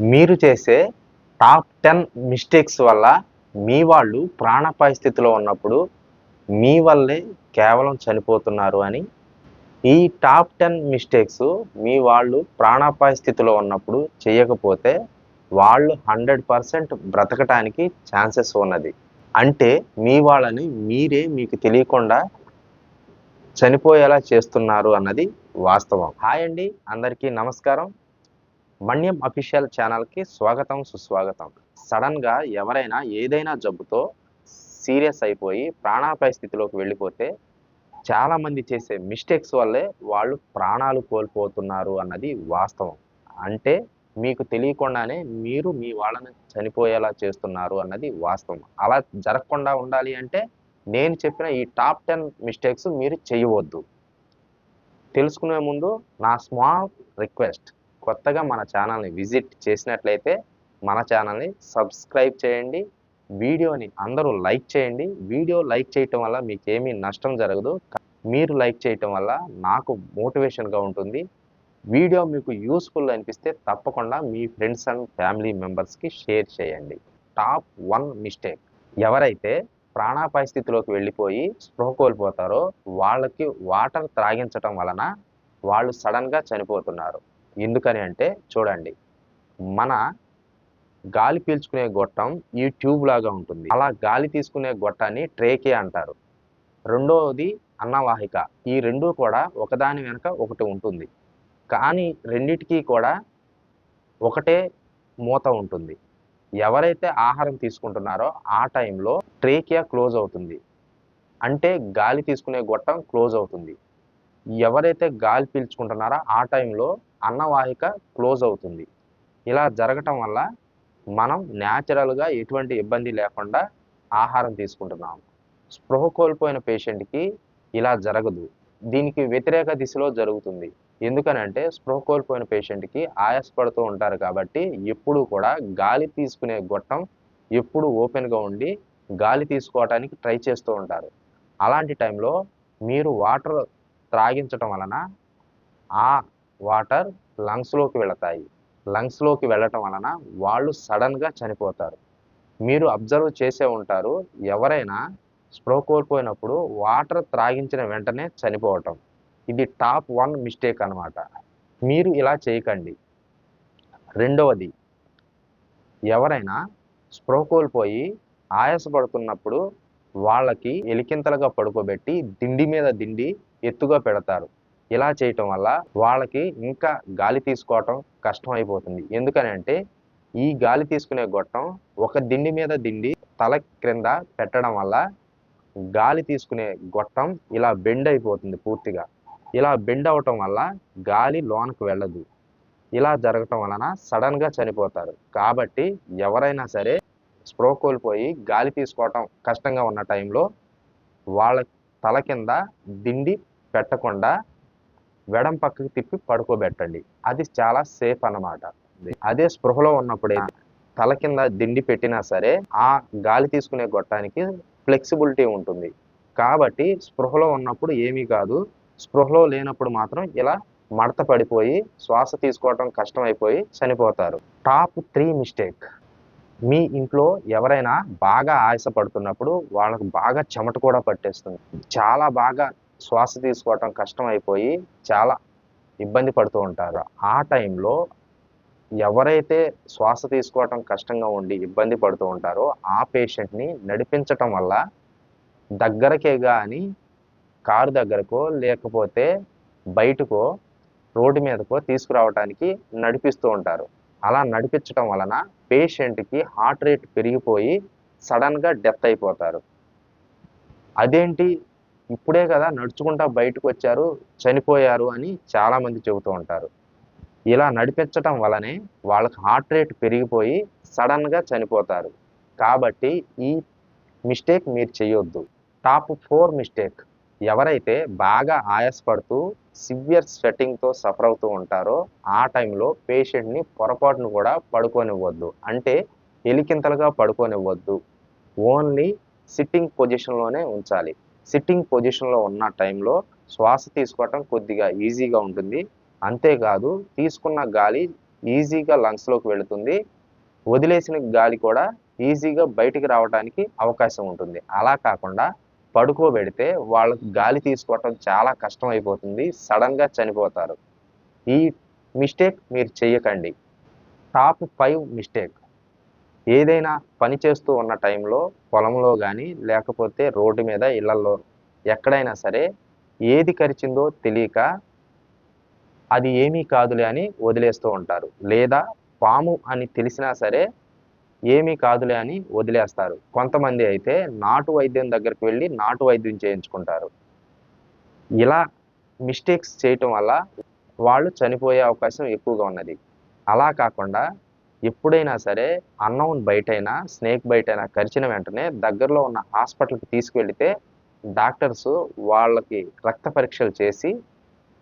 మీరు చేసే top ten mistakes వల్ల మీ వాళ్ళు ప్రాణపాయ స్థితిలో ఉన్నప్పుడు మీ వల్లే కేవలం చనిపోతున్నారు అని ఈ టాప్ టెన్ మిస్టేక్స్ మీ వాళ్ళు ప్రాణాపాయ స్థితిలో ఉన్నప్పుడు చేయకపోతే వాళ్ళు హండ్రెడ్ పర్సెంట్ బ్రతకటానికి ఛాన్సెస్ ఉన్నది. అంటే మీ వాళ్ళని మీరే మీకు తెలియకుండా చనిపోయేలా చేస్తున్నారు అన్నది వాస్తవం. హాయ్ అండి అందరికీ నమస్కారం. మన్యం అఫీషియల్ ఛానల్కి స్వాగతం సుస్వాగతం. సడన్గా ఎవరైనా ఏదైనా జబ్బుతో సీరియస్ అయిపోయి ప్రాణాపాయ స్థితిలోకి వెళ్ళిపోతే చాలామంది చేసే మిస్టేక్స్ వల్లే వాళ్ళు ప్రాణాలు కోల్పోతున్నారు అన్నది వాస్తవం. అంటే మీకు తెలియకుండానే మీరు మీ వాళ్ళని చనిపోయేలా చేస్తున్నారు అన్నది వాస్తవం. అలా జరగకుండా ఉండాలి అంటే నేను చెప్పిన ఈ టాప్ టెన్ మిస్టేక్స్ మీరు చేయవద్దు. తెలుసుకునే ముందు నా స్మాల్ రిక్వెస్ట్. కొత్తగా మన ఛానల్ని విజిట్ చేసినట్లయితే మన ఛానల్ని సబ్స్క్రైబ్ చేయండి వీడియోని అందరూ లైక్ చేయండి. వీడియో లైక్ చేయటం వల్ల మీకు ఏమీ నష్టం జరగదు. మీరు లైక్ చేయటం వల్ల నాకు మోటివేషన్గా ఉంటుంది. వీడియో మీకు యూస్ఫుల్ అనిపిస్తే తప్పకుండా మీ ఫ్రెండ్స్ అండ్ ఫ్యామిలీ మెంబర్స్కి షేర్ చేయండి. Top one mistake. ఎవరైతే ప్రాణాపాయ స్థితిలోకి వెళ్ళిపోయి స్పృహ కోల్పోతారో వాళ్ళకి వాటర్ త్రాగించటం వలన వాళ్ళు సడన్గా చనిపోతున్నారు. ఎందుకని అంటే చూడండి మన గాలి పీల్చుకునే గొట్టం ఈ ట్యూబ్ లాగా ఉంటుంది. అలా గాలి తీసుకునే గొట్టాన్ని ట్రేకే అంటారు. రెండవది అన్నవాహిక. ఈ రెండు కూడా ఒకదాని వెనుక ఒకటి ఉంటుంది. కానీ రెండిటికి కూడా ఒకటే మూత ఉంటుంది. ఎవరైతే ఆహారం తీసుకుంటున్నారో ఆ టైంలో ట్రేకియా క్లోజ్ అవుతుంది. అంటే గాలి తీసుకునే గొట్టం క్లోజ్ అవుతుంది. ఎవరైతే గాలి పీల్చుకుంటున్నారో ఆ టైంలో అన్నవాహిక క్లోజ్ అవుతుంది. ఇలా జరగటం వల్ల మనం న్యాచురల్గా ఎటువంటి ఇబ్బంది లేకుండా ఆహారం తీసుకుంటున్నాం. స్పృహ కోల్పోయిన పేషెంట్కి ఇలా జరగదు. దీనికి వ్యతిరేక దిశలో జరుగుతుంది. ఎందుకనంటే స్పృహ కోల్పోయిన పేషెంట్కి ఆయాసపడుతూ ఉంటారు కాబట్టి ఎప్పుడు కూడా గాలి తీసుకునే గొట్టం ఎప్పుడు ఓపెన్గా ఉండి గాలి తీసుకోవటానికి ట్రై చేస్తూ ఉంటారు. అలాంటి టైంలో మీరు వాటర్ త్రాగించటం వలన ఆ వాటర్ లంగ్స్లోకి వెళతాయి. లంగ్స్లోకి వెళ్ళటం వలన వాళ్ళు సడన్గా చనిపోతారు. మీరు అబ్జర్వ్ చేసే ఉంటారు ఎవరైనా స్ప్రో కోల్పోయినప్పుడు వాటర్ త్రాగించిన వెంటనే చనిపోవటం. ఇది టాప్ వన్ మిస్టేక్ అనమాట మీరు ఇలా చేయకండి. రెండవది ఎవరైనా స్ప్రో కోల్పోయి ఆయాసపడుతున్నప్పుడు వాళ్ళకి ఎలికింతలుగా పడుకోబెట్టి దిండి మీద దిండి ఎత్తుగా పెడతారు. ఇలా చేయటం వల్ల వాళ్ళకి ఇంకా గాలి తీసుకోవటం కష్టం అయిపోతుంది. ఎందుకని అంటే ఈ గాలి తీసుకునే గొట్టం ఒక దిండి మీద దిండి తల క్రింద పెట్టడం వల్ల గాలి తీసుకునే గొట్టం ఇలా బెండ్ అయిపోతుంది పూర్తిగా. ఇలా బెండ్ అవటం వల్ల గాలి లోనకు వెళ్ళదు. ఇలా జరగటం వలన సడన్గా చనిపోతారు. కాబట్టి ఎవరైనా సరే స్ప్రో కోల్పోయి గాలి తీసుకోవటం కష్టంగా ఉన్న టైంలో వాళ్ళ తల కింద దిండి పెట్టకుండా వెడం పక్కకి తిప్పి పడుకోబెట్టండి. అది చాలా సేఫ్ అన్నమాట. అదే స్పృహలో ఉన్నప్పుడే తల కింద దిండి పెట్టినా సరే ఆ గాలి తీసుకునే గొట్టానికి ఫ్లెక్సిబిలిటీ ఉంటుంది. కాబట్టి స్పృహలో ఉన్నప్పుడు ఏమీ కాదు. స్పృహలో లేనప్పుడు మాత్రం ఇలా మడత పడిపోయి శ్వాస తీసుకోవటం కష్టమైపోయి చనిపోతారు. Top three mistake. మీ ఇంట్లో ఎవరైనా బాగా ఆయాసపడుతున్నప్పుడు వాళ్ళకు బాగా చెమట కూడా పట్టేస్తుంది. చాలా బాగా శ్వాస తీసుకోవటం కష్టం అయిపోయి చాలా ఇబ్బంది పడుతూ ఉంటారు. ఆ టైంలో ఎవరైతే శ్వాస తీసుకోవటం కష్టంగా ఉండి ఇబ్బంది పడుతూ ఉంటారో ఆ పేషెంట్ని నడిపించటం వల్ల దగ్గరకే కానీ కారు దగ్గరకో లేకపోతే బయటకో రోడ్డు మీదకో తీసుకురావడానికి నడిపిస్తూ ఉంటారు. అలా నడిపించటం వలన పేషెంట్కి హార్ట్ రేట్ పెరిగిపోయి సడన్గా డెత్ అయిపోతారు. అదేంటి ఇప్పుడే కదా నడుచుకుంటా బయటకు వచ్చారు చనిపోయారు అని చాలామంది చెబుతూ ఉంటారు. ఇలా నడిపించటం వలనే వాళ్ళకి హార్ట్ రేట్ పెరిగిపోయి సడన్గా చనిపోతారు. కాబట్టి ఈ మిస్టేక్ మీరు చేయొద్దు. టాప్ ఫోర్ మిస్టేక్ ఎవరైతే బాగా ఆయాసపడుతూ సివియర్ స్వెట్టింగ్తో సఫర్ అవుతూ ఉంటారో ఆ టైంలో పేషెంట్ని పొరపాటును కూడా పడుకోనివ్వద్దు. అంటే ఎలికింతలుగా పడుకోనివ్వద్దు. ఓన్లీ సిట్టింగ్ పొజిషన్లోనే ఉంచాలి. సిట్టింగ్ పొజిషన్లో ఉన్న టైంలో శ్వాస తీసుకోవటం కొద్దిగా ఈజీగా ఉంటుంది. అంతేకాదు తీసుకున్న గాలి ఈజీగా లంగ్స్లోకి వెళుతుంది. వదిలేసిన గాలి కూడా ఈజీగా బయటికి రావడానికి అవకాశం ఉంటుంది. అలా కాకుండా పడుకోబెడితే వాళ్ళకి గాలి తీసుకోవటం చాలా కష్టం అయిపోతుంది సడన్గా చనిపోతారు. ఈ మిస్టేక్ మీరు చేయకండి టాప్ ఫైవ్ మిస్టేక్. ఏదైనా పని చేస్తూ ఉన్న టైంలో పొలంలో కానీ లేకపోతే రోడ్డు మీద ఇళ్ళలో ఎక్కడైనా సరే ఏది కరిచిందో తెలియక అది ఏమీ కాదులే అని వదిలేస్తూ ఉంటారు. లేదా పాము అని తెలిసినా సరే ఏమీ కాదులే అని వదిలేస్తారు. కొంతమంది అయితే నాటు వైద్యం దగ్గరికి వెళ్ళి నాటు వైద్యం చేయించుకుంటారు. ఇలా మిస్టేక్స్ చేయటం వల్ల వాళ్ళు చనిపోయే అవకాశం ఎక్కువగా ఉన్నది. అలా కాకుండా ఎప్పుడైనా సరే అన్నౌన్ బయటైనా స్నేక్ బయటైనా కరిచిన వెంటనే దగ్గరలో ఉన్న హాస్పిటల్కి తీసుకువెళితే డాక్టర్స్ వాళ్ళకి రక్త పరీక్షలు చేసి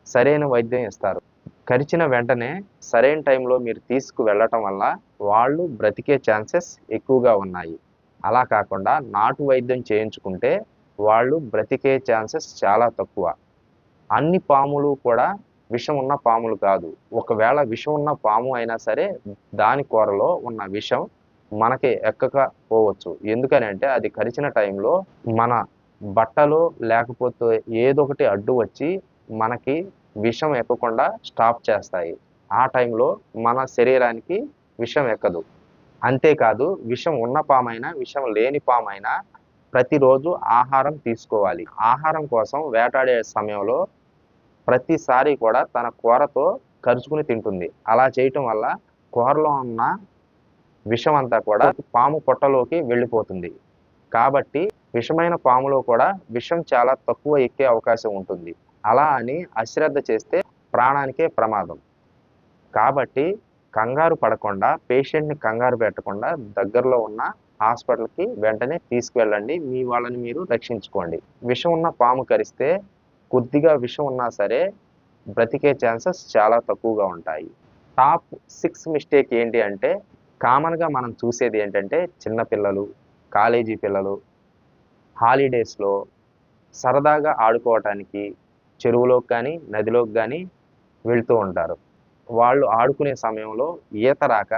సరైన వైద్యం ఇస్తారు. కరిచిన వెంటనే సరైన టైంలో మీరు తీసుకు వెళ్ళటం వల్ల వాళ్ళు బ్రతికే ఛాన్సెస్ ఎక్కువగా ఉన్నాయి. అలా కాకుండా నాటు వైద్యం చేయించుకుంటే వాళ్ళు బ్రతికే ఛాన్సెస్ చాలా తక్కువ. అన్ని పాములు కూడా విషం ఉన్న పాములు కాదు. ఒకవేళ విషం ఉన్న పాము అయినా సరే దాని కూరలో ఉన్న విషం మనకి ఎక్కకపోవచ్చు. ఎందుకని అంటే అది కరిచిన టైంలో మన బట్టలు లేకపోతే ఏదో ఒకటి అడ్డు వచ్చి మనకి విషం ఎక్కకుండా స్టాప్ చేస్తాయి. ఆ టైంలో మన శరీరానికి విషం ఎక్కదు. అంతేకాదు విషం ఉన్న పామైనా విషం లేని పామైనా ప్రతిరోజు ఆహారం తీసుకోవాలి. ఆహారం కోసం వేటాడే సమయంలో ప్రతిసారి కూడా తన కూరతో కరుచుకుని తింటుంది. అలా చేయటం వల్ల కూరలో ఉన్న విషం అంతా కూడా పాము పొట్టలోకి వెళ్ళిపోతుంది. కాబట్టి విషమైన పాములో కూడా విషం చాలా తక్కువ ఎక్కే అవకాశం ఉంటుంది. అలా అని అశ్రద్ధ చేస్తే ప్రాణానికే ప్రమాదం. కాబట్టి కంగారు పడకుండా పేషెంట్ని కంగారు పెట్టకుండా దగ్గరలో ఉన్న హాస్పిటల్కి వెంటనే తీసుకువెళ్ళండి మీ వాళ్ళని మీరు రక్షించుకోండి. విషం ఉన్న పాము కరిస్తే కొద్దిగా విషం ఉన్నా సరే బ్రతికే ఛాన్సెస్ చాలా తక్కువగా ఉంటాయి. టాప్ సిక్స్ మిస్టేక్ ఏంటి అంటే కామన్గా మనం చూసేది ఏంటంటే చిన్నపిల్లలు కాలేజీ పిల్లలు హాలిడేస్లో సరదాగా ఆడుకోవటానికి చెరువులోకి కానీ నదిలోకి కానీ వెళ్తూ ఉంటారు. వాళ్ళు ఆడుకునే సమయంలో ఈత రాక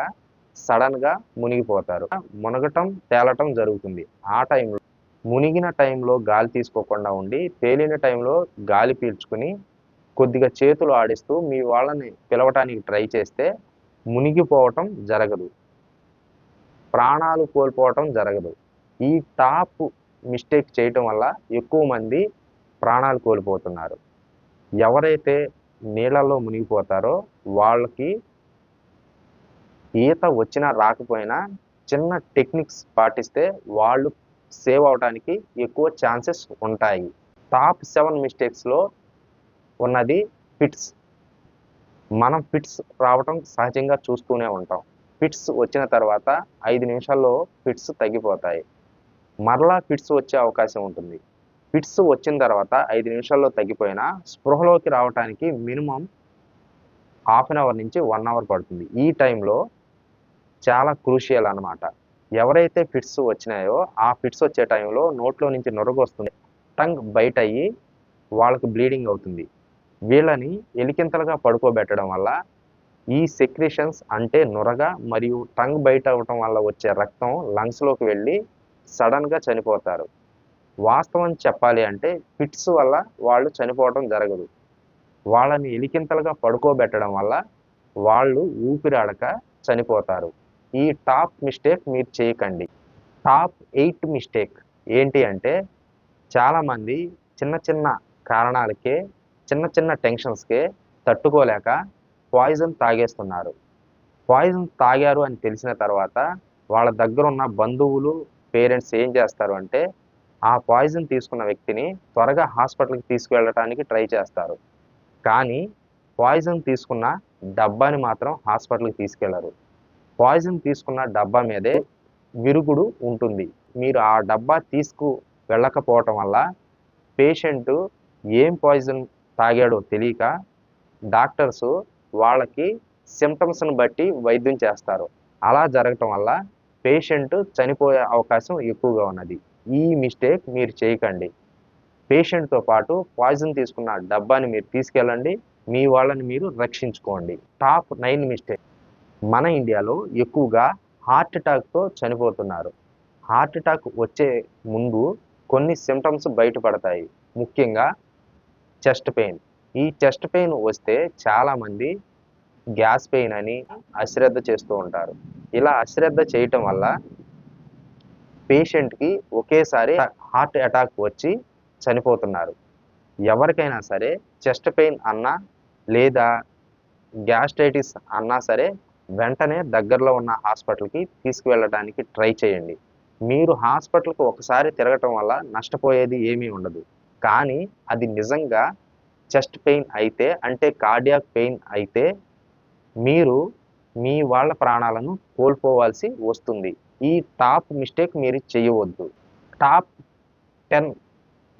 సడన్గా మునిగిపోతారు. మునగటం తేలటం జరుగుతుంది. ఆ టైంలో మునిగిన టైంలో గాలి తీసుకోకుండా ఉండి తేలిన టైంలో గాలి పీల్చుకుని కొద్దిగా చేతులు ఆడిస్తూ మీ వాళ్ళని పిలవటానికి ట్రై చేస్తే మునిగిపోవటం జరగదు. ప్రాణాలు కోల్పోవటం జరగదు. ఈ టాప్ మిస్టేక్ చేయటం వల్ల ఎక్కువ మంది ప్రాణాలు కోల్పోతున్నారు. ఎవరైతే నీళ్ళల్లో మునిగిపోతారో వాళ్ళకి ఈత వచ్చినా రాకపోయినా చిన్న టెక్నిక్స్ పాటిస్తే వాళ్ళు సేవ్ అవడానికి ఎక్కువ ఛాన్సెస్ ఉంటాయి. టాప్ సెవెన్ మిస్టేక్స్లో ఉన్నది ఫిట్స్ మనం ఫిట్స్ రావటం సహజంగా చూస్తూనే ఉంటాం. ఫిట్స్ వచ్చిన తర్వాత ఐదు నిమిషాల్లో ఫిట్స్ తగ్గిపోతాయి. మరలా ఫిట్స్ వచ్చే అవకాశం ఉంటుంది. ఫిట్స్ వచ్చిన తర్వాత ఐదు నిమిషాల్లో తగ్గిపోయినా స్పృహలోకి రావడానికి మినిమం హాఫ్ అన్ అవర్ నుంచి వన్ అవర్ పడుతుంది. ఈ టైంలో చాలా క్రూషియల్ అనమాట ఎవరైతే ఫిట్స్ వచ్చినాయో ఆ ఫిట్స్ వచ్చే టైంలో నోట్లో నుంచి నొరగ వస్తుంది టంగ్ బయట అయ్యి వాళ్ళకి బ్లీడింగ్ అవుతుంది. వీళ్ళని ఎలికింతలుగా పడుకోబెట్టడం వల్ల ఈ సెక్రేషన్స్ అంటే నొరగ మరియు టంగ్ బయట అవ్వటం వల్ల వచ్చే రక్తం లంగ్స్లోకి వెళ్ళి సడన్గా చనిపోతారు. వాస్తవం చెప్పాలి అంటే ఫిట్స్ వల్ల వాళ్ళు చనిపోవడం జరగదు. వాళ్ళని ఎలికింతలుగా పడుకోబెట్టడం వల్ల వాళ్ళు ఊపిరాడక చనిపోతారు. ఈ టాప్ మిస్టేక్ మీరు చేయకండి. టాప్ ఎయిట్ మిస్టేక్ ఏంటి అంటే చాలామంది చిన్న చిన్న కారణాలకే చిన్న చిన్న టెన్షన్స్కే తట్టుకోలేక పాయిజన్ తాగేస్తున్నారు. పాయిజన్ తాగారు అని తెలిసిన తర్వాత వాళ్ళ దగ్గర ఉన్న బంధువులు పేరెంట్స్ ఏం చేస్తారు అంటే ఆ పాయిజన్ తీసుకున్న వ్యక్తిని త్వరగా హాస్పిటల్కి తీసుకువెళ్ళటానికి ట్రై చేస్తారు. కానీ పాయిజన్ తీసుకున్న డబ్బాని మాత్రం హాస్పిటల్కి తీసుకెళ్ళరు. పాయిజన్ తీసుకున్న డబ్బా మీదే విరుగుడు ఉంటుంది. మీరు ఆ డబ్బా తీసుకు వెళ్ళకపోవటం వల్ల పేషెంట్ ఏం పాయిజన్ తాగాడో తెలియక డాక్టర్స్ వాళ్ళకి సిమ్టమ్స్ను బట్టి వైద్యం చేస్తారు. అలా జరగటం వల్ల పేషెంట్ చనిపోయే అవకాశం ఎక్కువగా ఉన్నది. ఈ మిస్టేక్ మీరు చేయకండి. పేషెంట్తో పాటు పాయిజన్ తీసుకున్న డబ్బాని మీరు తీసుకెళ్ళండి. మీ వాళ్ళని మీరు రక్షించుకోండి. Top nine mistake. మన ఇండియాలో ఎక్కువగా హార్ట్ అటాక్తో చనిపోతున్నారు. హార్ట్ అటాక్ వచ్చే ముందు కొన్ని సిమ్టమ్స్ బయటపడతాయి. ముఖ్యంగా చెస్ట్ పెయిన్. ఈ చెస్ట్ పెయిన్ వస్తే చాలామంది గ్యాస్ పెయిన్ అని అశ్రద్ధ చేస్తూ ఉంటారు. ఇలా అశ్రద్ధ చేయటం వల్ల పేషెంట్కి ఒకేసారి హార్ట్ అటాక్ వచ్చి చనిపోతున్నారు. ఎవరికైనా సరే చెస్ట్ పెయిన్ అన్నా లేదా గ్యాస్ట్రైటిస్ అన్నా సరే వెంటనే దగ్గరలో ఉన్న హాస్పిటల్కి తీసుకువెళ్ళడానికి ట్రై చేయండి. మీరు హాస్పిటల్కి ఒకసారి తిరగటం వల్ల నష్టపోయేది ఏమీ ఉండదు. కానీ అది నిజంగా చెస్ట్ పెయిన్ అయితే అంటే కార్డియాక్ పెయిన్ అయితే మీరు మీ వాళ్ళ ప్రాణాలను కోల్పోవాల్సి వస్తుంది. ఈ టాప్ మిస్టేక్ మీరు చేయవద్దు. టాప్ టెన్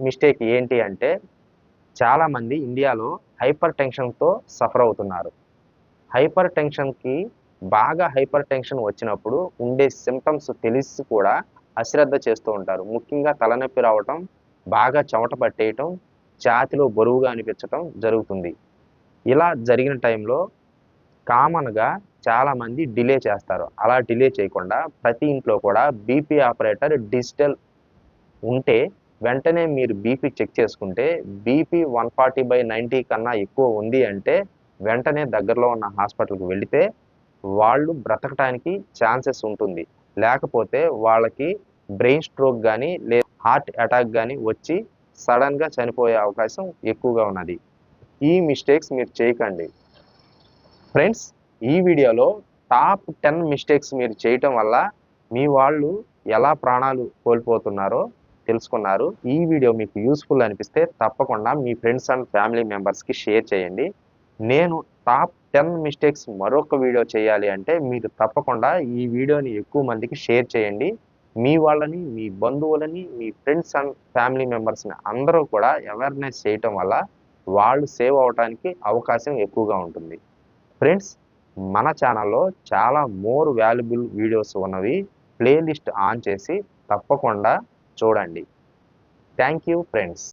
మిస్టేక్ ఏంటి అంటే చాలామంది ఇండియాలో హైపర్ టెన్షన్తో సఫర్ అవుతున్నారు. హైపర్ టెన్షన్కి బాగా హైపర్ టెన్షన్ వచ్చినప్పుడు ఉండే సిమ్టమ్స్ తెలిసి కూడా అశ్రద్ధ చేస్తూ ఉంటారు. ముఖ్యంగా తలనొప్పి రావటం బాగా చెమట పట్టేయటం ఛాతిలో బరువుగా అనిపించటం జరుగుతుంది. ఇలా జరిగిన టైంలో కామన్గా చాలామంది డిలే చేస్తారు. అలా డిలే చేయకుండా ప్రతి ఇంట్లో కూడా బీపీ ఆపరేటర్ డిజిటల్ ఉంటే వెంటనే మీరు బీపీ చెక్ చేసుకుంటే BP one forty by ninety కన్నా ఎక్కువ ఉంది అంటే వెంటనే దగ్గరలో ఉన్న హాస్పిటల్కి వెళితే వాళ్ళు బ్రతకటానికి ఛాన్సెస్ ఉంటుంది. లేకపోతే వాళ్ళకి బ్రెయిన్ స్ట్రోక్ కానీ లే హార్ట్ అటాక్ కానీ వచ్చి సడన్గా చనిపోయే అవకాశం ఎక్కువగా ఉన్నది. ఈ మిస్టేక్స్ మీరు చేయకండి. ఫ్రెండ్స్ ఈ వీడియోలో టాప్ టెన్ మిస్టేక్స్ మీరు చేయటం వల్ల మీ వాళ్ళు ఎలా ప్రాణాలు కోల్పోతున్నారో తెలుసుకున్నారు. ఈ వీడియో మీకు యూస్ఫుల్ అనిపిస్తే తప్పకుండా మీ ఫ్రెండ్స్ అండ్ ఫ్యామిలీ మెంబర్స్కి షేర్ చేయండి. నేను టాప్ టెన్ మిస్టేక్స్ మరొక వీడియో చేయాలి అంటే మీరు తప్పకుండా ఈ వీడియోని ఎక్కువ మందికి షేర్ చేయండి. మీ వాళ్ళని మీ బంధువులని మీ ఫ్రెండ్స్ అండ్ ఫ్యామిలీ మెంబర్స్ని అందరూ కూడా అవేర్నెస్ చేయటం వల్ల వాళ్ళు సేవ్ అవడానికి అవకాశం ఎక్కువగా ఉంటుంది. ఫ్రెండ్స్ మన ఛానల్లో చాలా మోర్ వాల్యుబుల్ వీడియోస్ ఉన్నవి ప్లేలిస్ట్ ఆన్ చేసి తప్పకుండా చూడండి. Thank you friends.